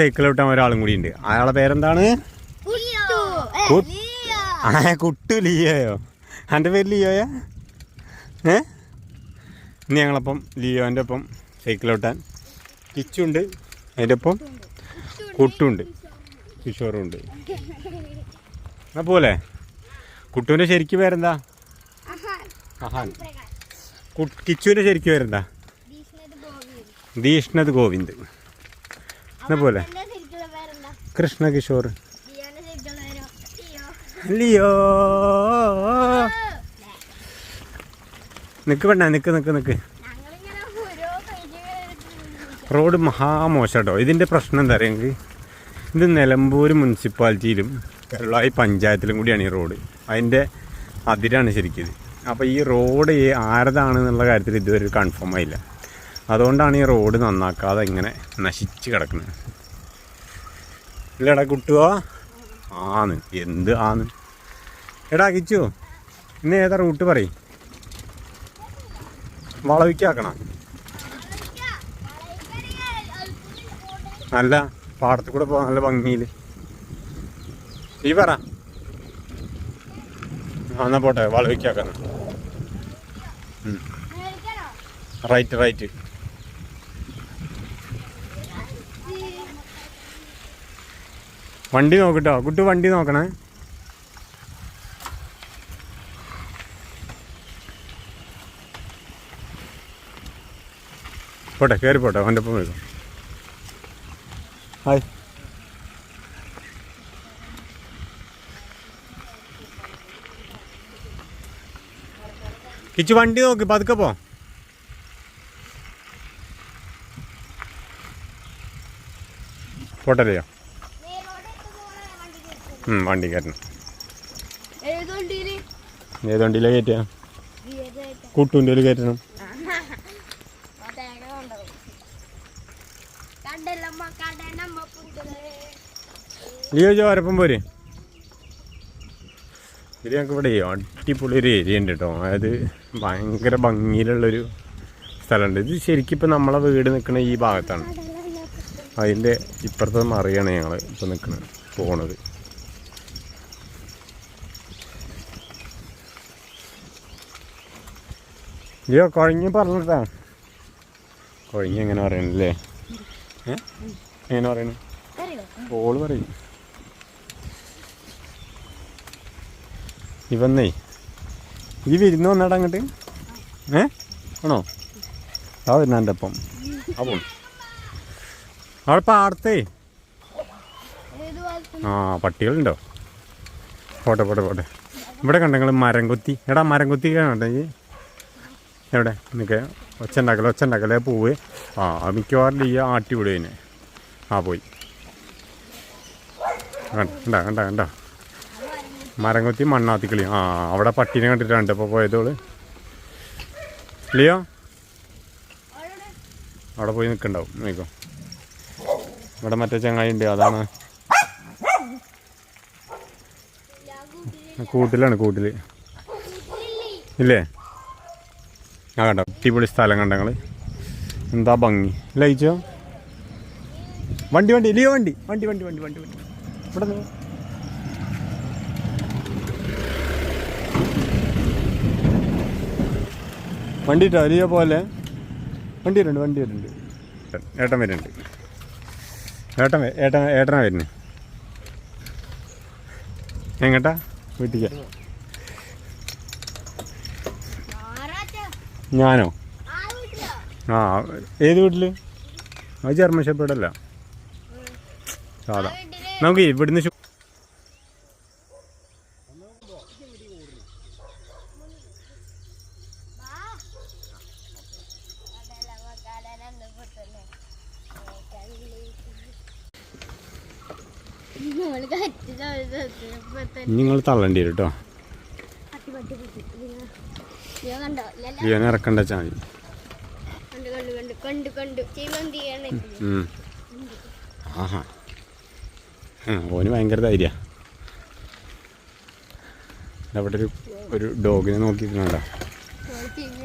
Cycle വിട്ടാൻ ഒരാളും കൂടി ഉണ്ട്. അയാളെ പേരെന്താണ്? ആ കുട്ടു ലിയോയോ. എന്റെ പേര് ലിയോയാ? ഏ? ഇനി ഞങ്ങളപ്പം ലിയോന്റെ ഒപ്പം സൈക്കിൾ വിട്ടാൻ കിച്ചുണ്ട് അതിന്റെ ഒപ്പം കുട്ടുണ്ട് കിഷോറും ഉണ്ട്. എന്നാ പോലെ? കുട്ടുവിന്റെ ശരിക്കും പേരെന്താ? അഹാൻ. കിച്ചുവിന്റെ ശരിക്കും പേരെന്താ? ദീഷ്ണത് ഗോവിന്ദ്. എന്നാ പോലെ. കൃഷ്ണ കിഷോർ. ലിയോ. നിക്ക് വേണ്ട നിക്ക് നിക്ക് നിക്ക്. റോഡ് മഹാമോശം കേട്ടോ ഇതിന്റെ പ്രശ്നം എന്താ പറയുക ഇത് നിലമ്പൂർ മുനിസിപ്പാലിറ്റിയിലും വെള്ളായി പഞ്ചായത്തിലും കൂടിയാണ് ഈ റോഡ്. അതിന്റെ അതിരാണ് ശരിക്കും അപ്പോൾ ഈ റോഡ് ആരതാണെന്നുള്ള കാര്യത്തിൽ ഇതുവരെ കൺഫേം ആയില്ല. അതുകൊണ്ടാണ് ഈ റോഡ് നന്നാക്കാതെ ഇങ്ങനെ നശിച്ച് കിടക്കുന്നത് ഇല്ലടാ കുട്ടുവോ? ആന്ന്. എന്ത് ആന്ന്? എടാ കിച്ചു ഇന്ന് ഏതാ റൂട്ട് പറയും? വളവിക്കാക്കണം. നല്ല പാടത്തു കൂടെ പോകാൻ നല്ല ഭംഗിയിൽ ഈ പറ. എന്നാ പോട്ടെ വളവിക്കാക്കണം. Right right. വണ്ടി നോക്കട്ടോ. കുട്ടി വണ്ടി നോക്കണേ. പോട്ടെ കയറി പോട്ടെ അവന്റെ ഒപ്പം വരും. ഹായ്. കിച്ചു വണ്ടി നോക്ക് പതുക്കെ പോ. പോട്ടല്ലയോ ഉം, വണ്ടി കയറ്റണം. ഏത് വണ്ടിയിലാണ് കയറ്റുക ഒരു കയറ്റണം ലിയോ ചോരപ്പം പോരെ? ഇത് ഞങ്ങൾക്ക് ഇവിടെ അടിപൊളി ഒരു ഏരിയ ഉണ്ട് കേട്ടോ അതായത് ഭയങ്കര ഭംഗിയിലുള്ളൊരു സ്ഥലമുണ്ട്. ഇത് ശരിക്കും ഇപ്പം നമ്മളെ വീട് നിൽക്കുന്ന ഈ ഭാഗത്താണ്. അതിന്റെ ഇപ്പുറത്തെ മറിയാണ് ഞങ്ങൾ ഇപ്പം നിൽക്കുന്നത് പോണത്. ലിയോ കുഴഞ്ഞ് പറഞ്ഞിട്ടാ. കുഴഞ്ഞ് എങ്ങനെ പറയണല്ലേ? എങ്ങനെ പറയണു? ഓൾ പറയും. ഇവന്നേ ഈ വിരുന്ന് വന്നാടാ അങ്ങോട്ട്? ഏ? ആണോ? ആ വരുന്ന എന്റെ ഒപ്പം. ആ പോണു. അവിടെ പാടത്തേ? ആ പട്ടികളുണ്ടോ? പോട്ടെ പോട്ടെ പോട്ടെ. ഇവിടെ കണ്ടെങ്കിൽ മരം കൊത്തി എടാ മരം കൊത്തി കണ്ടോ എവിടെ? നിൽക്കെ ഒച്ച ഉണ്ടാക്കല ഒച്ച പൂവ്. ആ മിക്കവാറും ഈ ആട്ടി വിടുവിനെ. ആ പോയി. കണ്ട കണ്ട കണ്ട മരം കൊത്തി മണ്ണാത്തിക്കളി ആ അവിടെ പട്ടീനെ കണ്ടിട്ടുണ്ട് ഇപ്പോൾ പോയതോൾ. ലിയോ? അവിടെ പോയി നിൽക്കണ്ടാവും. നിൽക്കോ ഇവിടെ മറ്റേ ചങ്ങായി ഉണ്ട് അതാണ്. കൂട്ടിലാണ് കൂട്ടിൽ ഇല്ലേ? ആ കണ്ടോ? അടിപൊളി സ്ഥലം കണ്ട ഞങ്ങൾ എന്താ ഭംഗി? ലയിച്ചോ വണ്ടി വണ്ടി ലിയോ വണ്ടി. വണ്ടി വണ്ടി വണ്ടി വണ്ടി വണ്ടി. ഇവിടെ വണ്ടി ഇട്ടോ? ലിയോ പോലെ? വണ്ടി വരുന്നുണ്ട് വണ്ടി വരുന്നുണ്ട്. ഏട്ടൻ വരുന്നുണ്ട്. ഏട്ടൻ ഏട്ടൻ ഏട്ടനാ വരുന്നത് എങ്ങട്ടാ? വീട്ടിക്ക. ഞാനോ? ആ ഏത് വീട്ടിൽ? അത് ജർമ്മൻ ഷെപ്പേഡല്ല സാധാ. നമുക്ക് ഇവിടുന്ന് നിങ്ങൾ തള്ളേണ്ടി വരും കേട്ടോ കണ്ടോ ഇല്ലല്ല. ലിയോനെ ഇറക്കണ്ട ചെയ്യുമ്പോ ആഹാ. ഓന് ഭയങ്കര ധൈര്യ. അവിടെ ഒരു ഒരു ഡോഗിനെ നോക്കിയിട്ടുണ്ടോ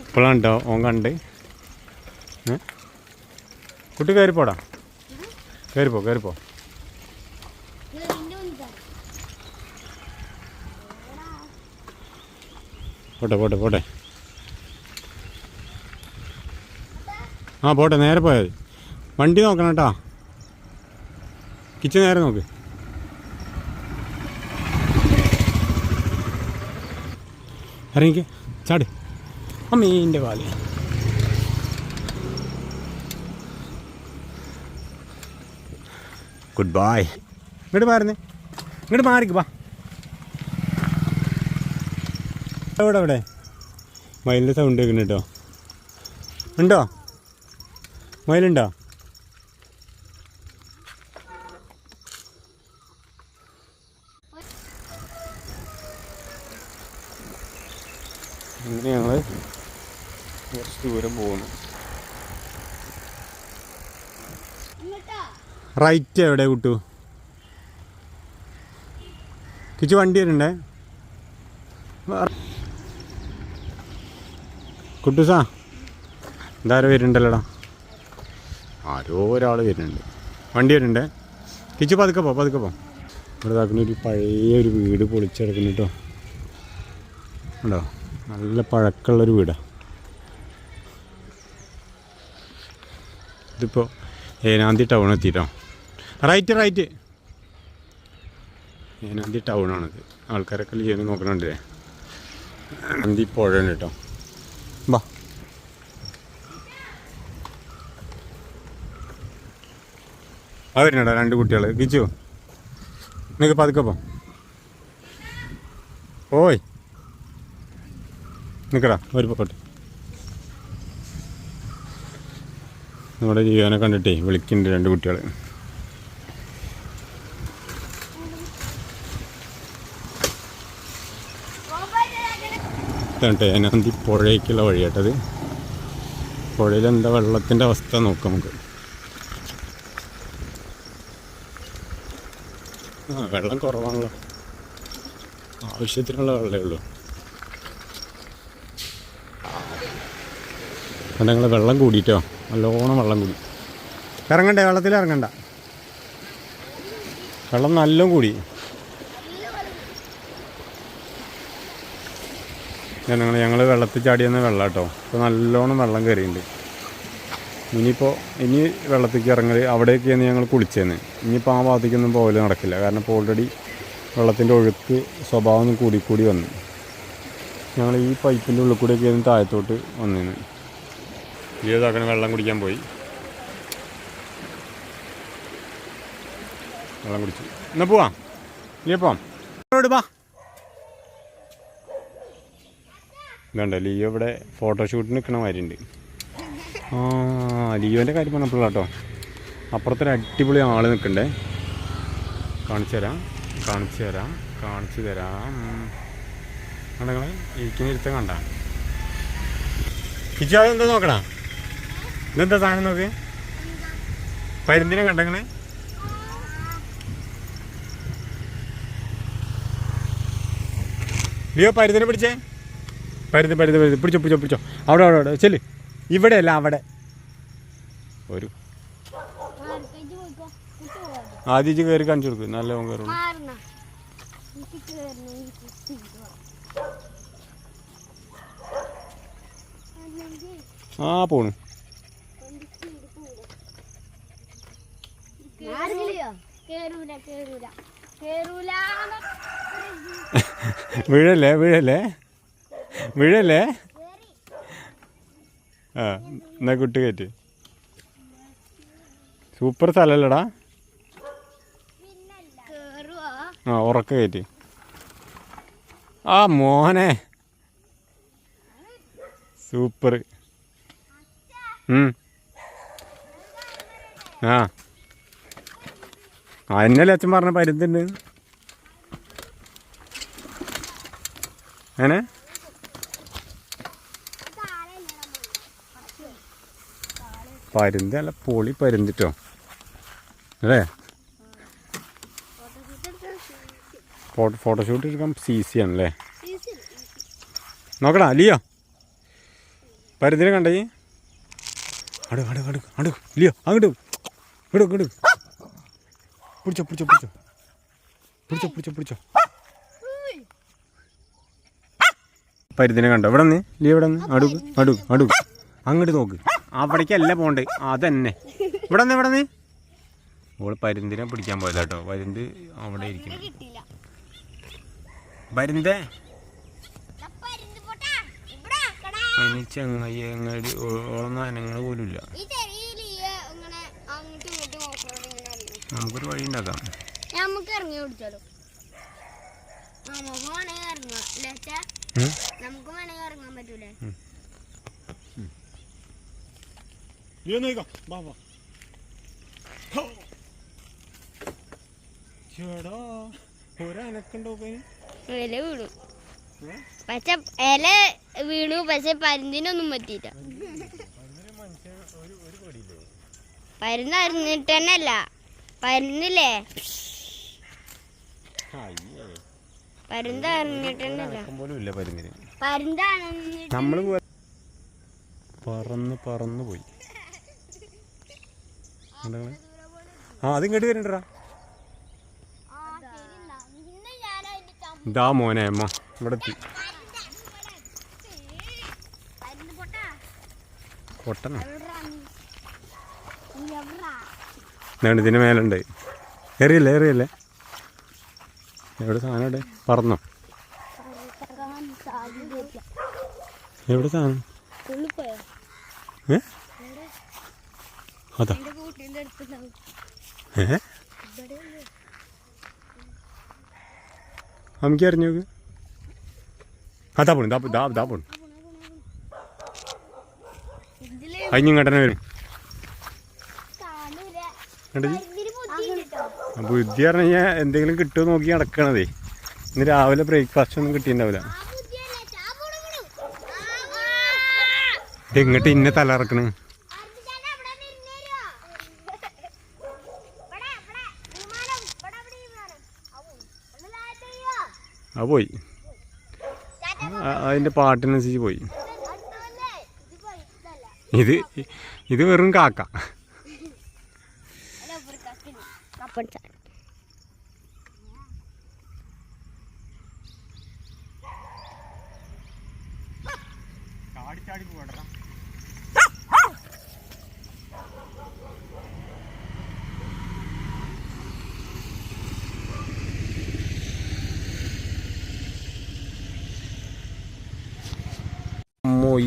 ഇപ്പോഴാണ് കേട്ടോ ഓൻ കണ്ട്? കുട്ടി കയറി പോടാ. കയറിപ്പോ കയറിപ്പോ. പോട്ടെ പോട്ടെ പോട്ടെ. ആ പോട്ടെ നേരെ പോയാൽ മതി. വണ്ടി നോക്കണം കേട്ടോ. കിച്ചൺ നേരെ നോക്ക്. ഇറങ്ങിക്ക്. ചാട്. അമ്മീന്റെ പാൽ. ഗുഡ് ബൈ ഇങ്ങോട്ട് മാറുന്നേ ഇങ്ങോട്ട് മാറിക്ക് വാ. എവിടെ എവിടെ? മയിലിന്റെ സൗണ്ട് കേൾക്കുന്നു കേട്ടോ ഉണ്ടോ? മയിലുണ്ടോ അങ്ങനെ ഞങ്ങൾ കുറച്ച് ദൂരം പോകുന്നു. റൈറ്റ് എവിടെ കുട്ടു? കിച്ചു വണ്ടി വരുന്നുണ്ടേ? കുട്ടുസാ എന്തായാലും വരുന്നുണ്ടല്ലോടാ. ആരോ ഒരാൾ വരുന്നുണ്ട്. വണ്ടി വരുന്നുണ്ടേ. കിച്ചു പതുക്കെ പോ പതുക്കെ പോ. ഇവിടെ ഇതാക്കുന്ന ഒരു പഴയ ഒരു വീട് പൊളിച്ചെടുക്കുന്നു കേട്ടോ. ഉണ്ടോ? നല്ല പഴക്കമുള്ളൊരു വീടാണ് ഇതിപ്പോൾ ഏനാന്തി ടൗൺ എത്തിയിട്ടോ റൈറ്റ് റൈറ്റ്. ഏനാന്തി ടൗണാണിത് ആൾക്കാരൊക്കെ ചെയ്യുന്നത് നോക്കണുണ്ടല്ലേ? ഏനാന്തി ഉണ്ട് കേട്ടോ. ബാ വരുന്നുണ്ടോ രണ്ട് കുട്ടികൾ കിച്ചു നിങ്ങൾക്ക് പതുക്കെ പോ. ഓയ്. നിൽക്കടാ ഒരു പൊക്കോട്ടെ നമ്മുടെ ജീവനെ കണ്ടിട്ടേ വിളിക്കുന്നുണ്ട് രണ്ട് കുട്ടികൾ ട്ടെ അതിനന്തി പുഴയ്ക്കുള്ള വഴിയാട്ടത്. പുഴയിലെന്താ വെള്ളത്തിന്റെ അവസ്ഥ നോക്കാം നമുക്ക്. ആ വെള്ളം കുറവാണല്ലോ. ആവശ്യത്തിനുള്ള വെള്ളമേ ഉള്ളൂ. ഞങ്ങൾ വെള്ളം കൂടിയിട്ടോ നല്ലോണം വെള്ളം കൂടി. ഇറങ്ങണ്ടേ വെള്ളത്തിൽ ഇറങ്ങണ്ട. വെള്ളം നല്ല കൂടി. ഞങ്ങൾ ഞങ്ങൾ വെള്ളത്തിൽ ചാടിയെന്ന വെള്ളം കേട്ടോ ഇപ്പോൾ നല്ലോണം വെള്ളം കയറിയിട്ടുണ്ട് ഇനിയിപ്പോൾ ഇനി വെള്ളത്തേക്ക് ഇറങ്ങൽ അവിടേക്കാണ് ഞങ്ങൾ കുളിച്ചേന്ന്. ഇനിയിപ്പോൾ ആ ഭാഗത്തേക്കൊന്നും പോകൽ നടക്കില്ല. കാരണം ഇപ്പോൾ ഓൾറെഡി വെള്ളത്തിന്റെ ഒഴുക്ക് സ്വഭാവം കൂടി കൂടി വന്നു. ഞങ്ങൾ ഈ പൈപ്പിന്റെ ഉള്ളിൽ കൂടെയൊക്കെയാണ് താഴത്തോട്ട് വന്നിരുന്നത് ഏതാക്കണം വെള്ളം കുടിക്കാൻ പോയി. വെള്ളം കുടിച്ചു. എന്നാ പോവാം. ഇല്ലേ പോവാം. ഇതുണ്ട് ലിയോ ഇവിടെ ഫോട്ടോഷൂട്ടിന് നിൽക്കണ മാതിരിയുണ്ട് ആ ലിയോന്റെ കാര്യം പറഞ്ഞപ്പോഴാട്ടോ അപ്പുറത്തൊരു അടിപൊളി ആൾ നിൽക്കണ്ടേ കാണിച്ചു തരാം കാണിച്ചു തരാം കാണിച്ചു തരാം. കണ്ടങ്ങളെ ഇരിക്കുന്ന ഇരുത്തം കണ്ട. കിച്ചാവ് എന്താ നോക്കണ? ഇതെന്താ സാധനം നോക്ക്? പരുന്തിനെ കണ്ടങ്ങളെ? ലിയോ പരുന്തിനെ പിടിച്ചേ? പരുന്ത് പരുന്ത് പരുന്ത്. പിടിച്ചോ പിടിച്ചോ പിടിച്ചോ. അവിടെ അവിടെ അവിടെ. ചെല്ല്. ഇവിടെ അല്ല അവിടെ ഒരു ആദ്യം കയറി കാണിച്ചു കൊടുക്കും നല്ല അല്ലെങ്കിൽ ആ പോണു. വീഴല്ലേ വീഴല്ലേ? വീഴല്ലേ? ആ എന്നാ കുട്ടി കയറ്റി സൂപ്പർ സ്ഥലമല്ലടാ ആ ഉറക്ക കയറ്റി ആ മോനെ. സൂപ്പർ. ആ. ആ എന്നല്ലേ അച്ഛൻ പറഞ്ഞ പരുത്തുണ്ട് അങ്ങനെ പരുന്ത് അല്ല പൊളി പരുന്തിട്ടോ? അല്ലേ? ഫോട്ടോ ഫോട്ടോഷൂട്ട് എടുക്കാൻ സി സി ആണല്ലേ നോക്കടാ ലിയോ? പരുന്തിനെ കണ്ടേ അടു അടു അടു അടു ലിയോ അങ്ങോട്ട് ഇടും. ഇടും. പിടിച്ചോ പിടിച്ചോ പിടിച്ചോ. പിടിച്ചോ പിടിച്ചോ പിടിച്ചോ. പരുന്തിനെ കണ്ടോ? ഇവിടെ നിന്ന്? ലിയോ ഇവിടെ നിന്ന്? അടുക്ക് അടുക്ക് അടുക്ക് അങ്ങോട്ട് നോക്ക്. അവിടേക്കല്ല പോണ്ടേ അതന്നെ. ഇവിടെ നിന്ന് ഇവിടെ നിന്ന് ഓൾ പരുന്തിനെ പിടിക്കാൻ പോയതാ കേട്ടോ പരുന്ത് അവിടെ ഇരിക്കുന്നു. പരിന്തേ. അതിന് ചെങ്ങായി അങ്ങാടി പോലും ഇല്ല നമുക്കൊരു വഴി ഉണ്ടാക്കാം. നമുക്ക് ഇറങ്ങി പിടിച്ചാലോ നമുക്ക് വേണമെങ്കിൽ ഇറങ്ങാം? നമുക്ക് വേണമെങ്കിൽ ഇറങ്ങാൻ പറ്റൂലേ? ചേടാ ഒരനക്കുണ്ടോ ഇല വീണു. പക്ഷെ ഇല വീണു പക്ഷെ പരുന്തിനൊന്നും പറ്റിയില്ല. പരുന്ന് അറിഞ്ഞിട്ട് തന്നെ അല്ല പരുന്നില്ലേ പരുന്ത് അറിഞ്ഞിട്ട് തന്നെ അല്ല പോലും ഇല്ല പരുന്തിന്. പരുന്താണ് നമ്മൾ പറന്ന് പറന്ന് പോയി. കണ്ടോ? നിങ്ങൾ? ആ അത് ഇങ്ങോട്ട് വരണ്ടടാ. ഇതാ മോനെ അമ്മ ഇവിടെ എത്തി. പൊട്ടണ ഇതിന് മേലുണ്ട്. ഏറിയല്ലേ ഏറിയല്ലേ? എവിടെ സാധനം ഇവിടെ? പറന്നോ? എവിടെ സാധനം? ഏ? അതാ. ഏ? നമുക്ക് അറിഞ്ഞു നോക്ക്. അതാ പോണു ദാ ദാ പോണു. അതിന് കണ്ടനെ വരും. ബുദ്ധി പറഞ്ഞു കഴിഞ്ഞാൽ എന്തെങ്കിലും കിട്ടുമോ നോക്കി നടക്കണതേ. ഇന്ന് രാവിലെ ബ്രേക്ക്ഫാസ്റ്റ് ഒന്നും കിട്ടിയിട്ടുണ്ടാവില്ല. എങ്ങോട്ട് ഇന്നെ തലറക്കണ് ആ പോയി. അതിന്റെ പാട്ടിനനുസരിച്ച് പോയി. ഇത് ഇത് വെറും കാക്ക. ചാടി അമ്മോ,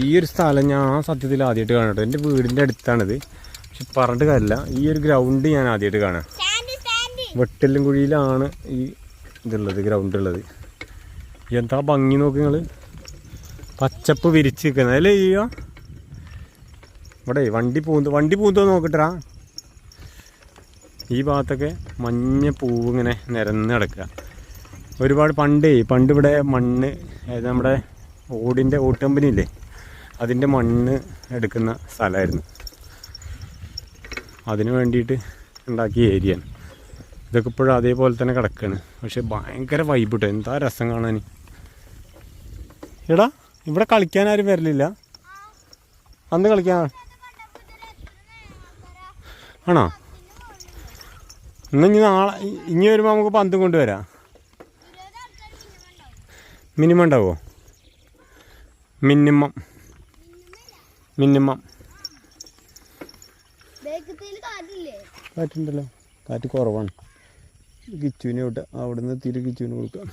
ഈ ഒരു സ്ഥലം ഞാൻ സത്യത്തിൽ ആദ്യമായിട്ട് കാണട്ടോ. എന്റെ വീടിന്റെ അടുത്താണിത്. പക്ഷെ പറഞ്ഞിട്ട് കാര്യമില്ല. ഈ ഒരു ഗ്രൗണ്ട് ഞാൻ ആദ്യമായിട്ട് കാണാം. വെട്ടെല്ലും കുഴിയിലാണ് ഈ ഇതുള്ളത് ഗ്രൗണ്ട് ഉള്ളത്. എന്താ ഭംഗി നോക്ക് നിങ്ങൾ പച്ചപ്പ് വിരിച്ച് നിൽക്കുന്നത് അല്ലേ ചെയ്യുക ഇവിടെ വണ്ടി പൂന്ത് വണ്ടി പൂന്തോ നോക്കട്ടാ. ഈ ഭാഗത്തൊക്കെ മഞ്ഞ പൂവ് ഇങ്ങനെ നിരന്ന് കിടക്കുക ഒരുപാട് പണ്ടേ പണ്ട് ഇവിടെ മണ്ണ് അതായത് നമ്മുടെ ഓടിന്റെ ഓട്ടുകമ്പനി ഇല്ലേ അതിന്റെ മണ്ണ് എടുക്കുന്ന സ്ഥലമായിരുന്നു. അതിന് വേണ്ടിയിട്ട് ഉണ്ടാക്കിയ ഏരിയ ഇതൊക്കെ ഇപ്പോഴും അതേപോലെ തന്നെ കിടക്കുകയാണ് പക്ഷെ ഭയങ്കര വൈബ് കിട്ടും എന്താ രസം കാണാൻ എടാ ഇവിടെ കളിക്കാൻ ആരും വരലില്ല. അന്ന് കളിക്കാൻ ആണോ? ഇന്ന് ഇനി നാളെ ഇനി വരുമ്പോൾ നമുക്ക് പന്തും കൊണ്ടുവരാം മിനിമം ഉണ്ടാവുമോ മിനിമം മിനിമം. കാറ്റുണ്ടല്ലോ. കാറ്റ് കുറവാണ്. കിച്ചുവിനെ വിട്ട് അവിടുന്ന് തിരി കിച്ചുവിന് കൊടുക്കാം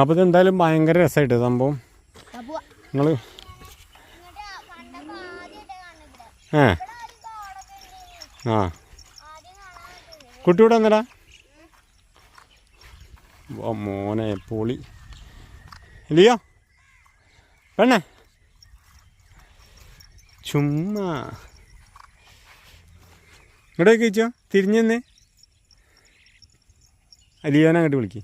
അപ്പോൾ ഇതെന്തായാലും ഭയങ്കര രസമായിട്ട് സംഭവം. നിങ്ങൾ ഏ. ആ. കുട്ടിയോടെ വന്നടാ. ഓ മോനെ പൊളി. ഇല്ലയോ പെണ്ണേ? ചുമ്മാ. ഇവിടെ കഴിച്ചോ തിരിഞ്ഞെന്നേ. അലിയാന ലിയോനെ അങ്ങോട്ട് വിളിക്ക്.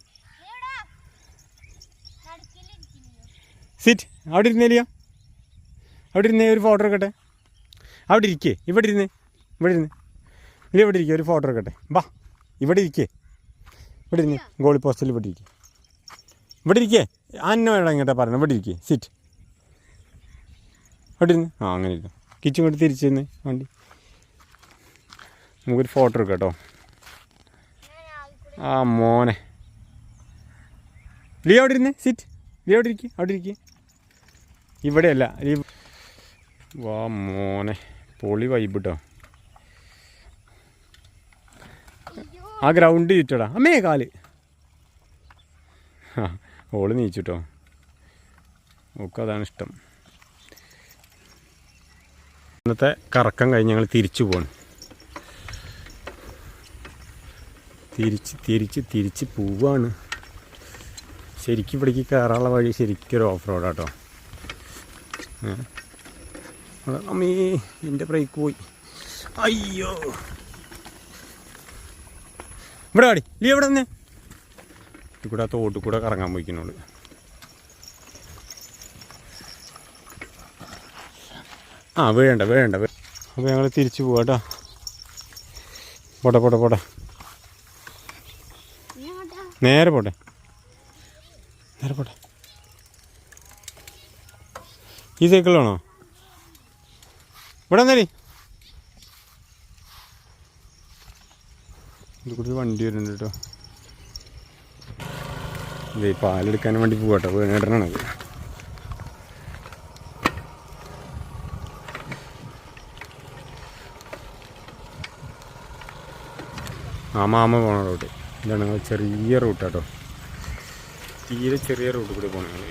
സിറ്റ് അവിടെ ഇരുന്നേ ലിയോ അവിടെ ഇരുന്നേ ഒരു ഫോട്ടോ എടുക്കട്ടെ. അവിടെ ഇരിക്കേ ഇവിടെ ഇരുന്നേ ഇവിടെ ഇരുന്ന്. ഇല്ല ഇവിടെ ഇരിക്കേ ഒരു ഫോട്ടോ എടുക്കട്ടെ. വാ ഇവിടെ ഇരിക്കേ. ഇവിടെ ഇരുന്ന് ഗോളി പോസ്റ്റിൽ ഇവിടെ ഇരിക്കേ. ഇവിടെ ഇരിക്കേ. അന്ന വേണം ഇങ്ങോട്ടാ പറയണം ഇവിടെ ഇരിക്കേ. സിറ്റ് അവിടെ ആ അങ്ങനെ ഇല്ല കിച്ചും കൊണ്ട് തിരിച്ചു തന്നെ വണ്ടി. നമുക്കൊരു ഫോട്ടോ എടുക്കാം കേട്ടോ ആ മോനെ. ലീ അവിടെ ഇരുന്ന് സിറ്റ് ലീ അവിടെ ഇരിക്കുക അവിടെ ഇരിക്കുക ഇവിടെയല്ല ലീ വാ മോനെ. പൊളി വൈബ് കേട്ടോ ആ ഗ്രൗണ്ട് ചുറ്റടാ. അമ്മേ കാൽ. ആ ഓൾ നീച്ചിട്ടോ. ഒക്കെ അതാണ് ഇഷ്ടം. ഇന്നത്തെ കറക്കം കഴിഞ്ഞ് ഞങ്ങൾ തിരിച്ചു പോകണം തിരിച്ച് തിരിച്ച് തിരിച്ച് പോവാണ്. ശരിക്കും ഇവിടേക്ക് കയറാനുള്ള വഴി ശരിക്കൊരു ഓഫ് റോഡാട്ടോ അമ്മീ എന്റെ ബ്രേക്ക് പോയി. അയ്യോ. ഇവിടെ ആടി ലീ എവിടെ നിന്ന്? ഇവിടെ തോട്ടിൽ കൂടെ കറങ്ങാൻ പോയിക്കുന്നോൾ ആ വീഴണ്ട വീഴണ്ട വീ- അപ്പോൾ ഞങ്ങൾ തിരിച്ചു പോവാട്ടോ പോട്ടെ പോട്ടെ പോട്ടെ. ഇനി നേരെ പോട്ടെ. നേരെ പോട്ടെ. ഈ സൈക്കിളാണോ ഇവിടെ വന്നേരി ഇത് കൂടി വണ്ടി വരുന്നുണ്ട് കേട്ടോ ഇതേ പാലെടുക്കാൻ വേണ്ടി പോകട്ടോ വീണേട്ടനാണത് ആ മാമ പോണ റൂട്ട്. ഇതാണ് ചെറിയ റൂട്ടാട്ടോ. തീരെ ചെറിയ റൂട്ട് കൂടി പോകണം